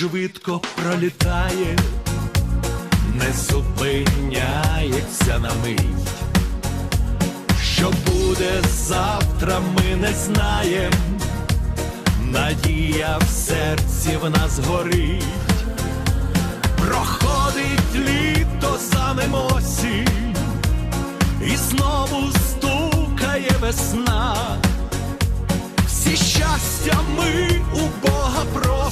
швидко пролітає, не зупиняється на мить. Що буде завтра, ми не знаєм. Надія в серці в нас горить. Проходить літо за ним осінь, і знову стукає весна. Всі щастя ми у Бога просим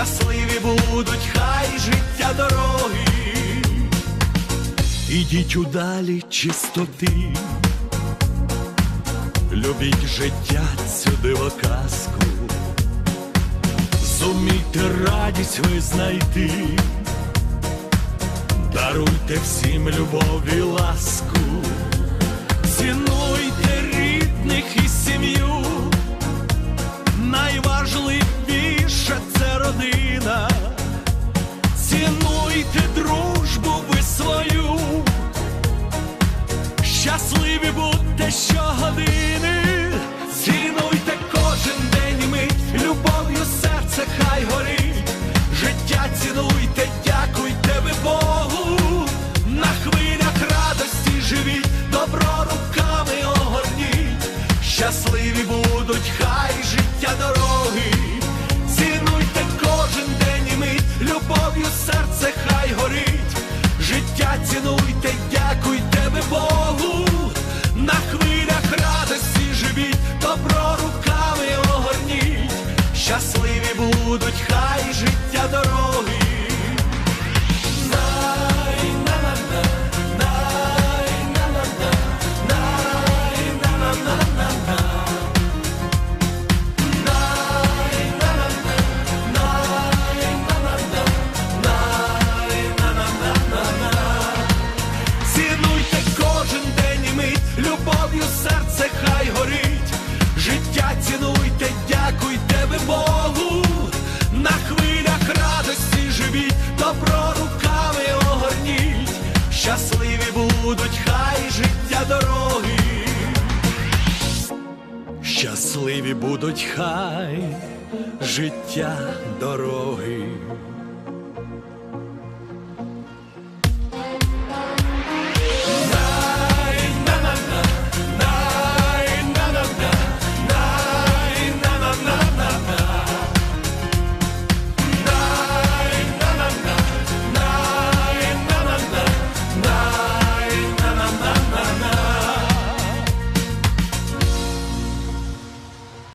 Щасливі будуть, хай життя дороги. Ідіть у далі чистоти, любіть життя цю дивоказку, зумійте радість ви знайти, даруйте всім любов і ласку, цінуйте щасливі будьте щогодини, Щасливі будуть, хай життя дороги. Живіть, добро руками огорніть. Щасливі будуть, хай життя дороги. Щасливі будуть хай життя дороги.